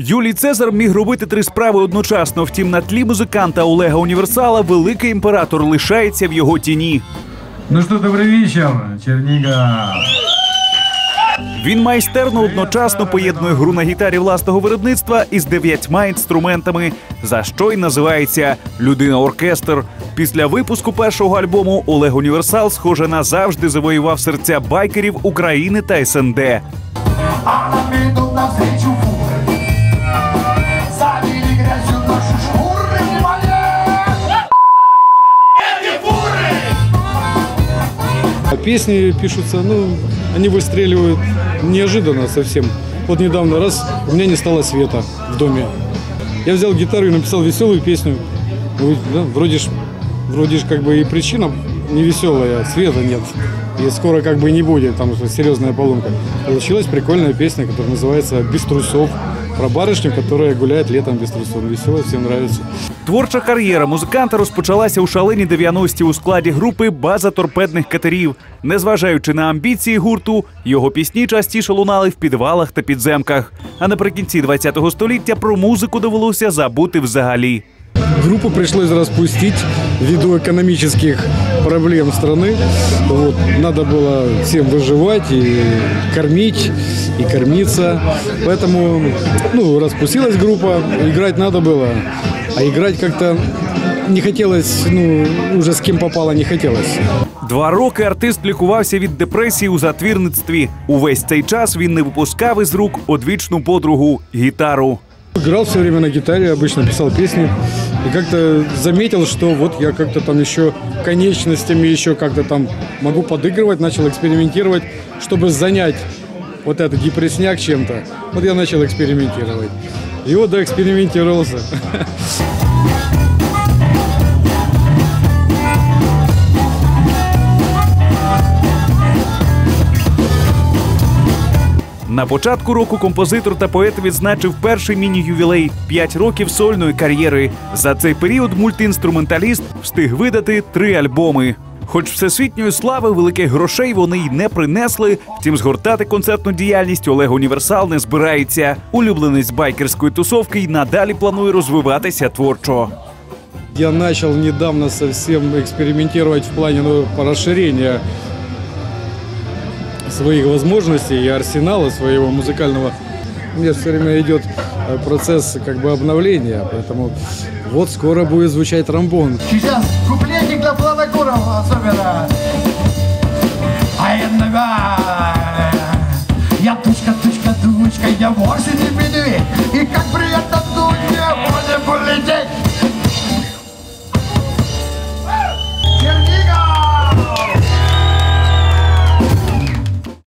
Юлій Цезар міг робити три справи одночасно. Втім, на тлі музиканта Олега Універсала великий імператор лишається в його тіні. Ну что, добрый вечер, Чернига. Він майстерно одночасно поєднує гру на гітарі власного виробництва із дев'ятьма інструментами, за що й називається людина-оркестр. Після випуску першого альбому Олег Універсал, схоже, назавжди завоював серця байкерів України та СНД. А нам песни пишутся, ну, они выстреливают неожиданно совсем. Вот недавно раз у меня не стало света в доме. Я взял гитару и написал веселую песню. Ну, да, вроде ж, вроде ж как бы и причина не веселая, света нет. И скоро как бы не будет, там что серьезная поломка. Получилась прикольная песня, которая называется «Без трусов». Про барышню, которая гуляет летом без трусов. Веселая, всем нравится. Творча кар'єра музиканта розпочалася у шалені 90-ті у складі групи База торпедних катерів. Незважаючи на амбіції гурту, його пісні частіше лунали в підвалах та підземках. А наприкінці 20-го століття про музику довелося забути взагалі. Группу пришлось распустить ввиду экономических проблем страны. Вот, надо было всем выживать и кормить, и кормиться. Поэтому ну, распустилась группа, играть надо было. А играть как-то не хотелось, ну, уже с кем попало не хотелось. Два роки артист лікувався від депресії у затвірництві. Увесь цей час він не випускав із рук одвічну подругу гітару. Играл все время на гитаре, обычно писал песни. И как-то заметил, что вот я как-то там еще конечностями еще как-то там могу подыгрывать, начал экспериментировать, чтобы занять вот этот депрессняк чем-то. Вот я начал экспериментировать. И вот доэкспериментировался. На початку року композитор та поет відзначив перший міні-ювілей 5 років сольної кар'єри. За цей період мультиінструменталіст встиг видати три альбоми. Хоч всесвітньої слави великих грошей вони й не принесли, втім згортати концертну діяльність Олег Універсал не збирається. Улюбленець байкерської тусовки й надалі планує розвиватися творчо. Я начал недавно совсем экспериментировать в плане ну, по расширения своих возможностей и арсенала своего музыкального. У меня все время идет э, процесс как бы обновления, поэтому вот скоро будет звучать тромбон. Сейчас куплетик 放到这边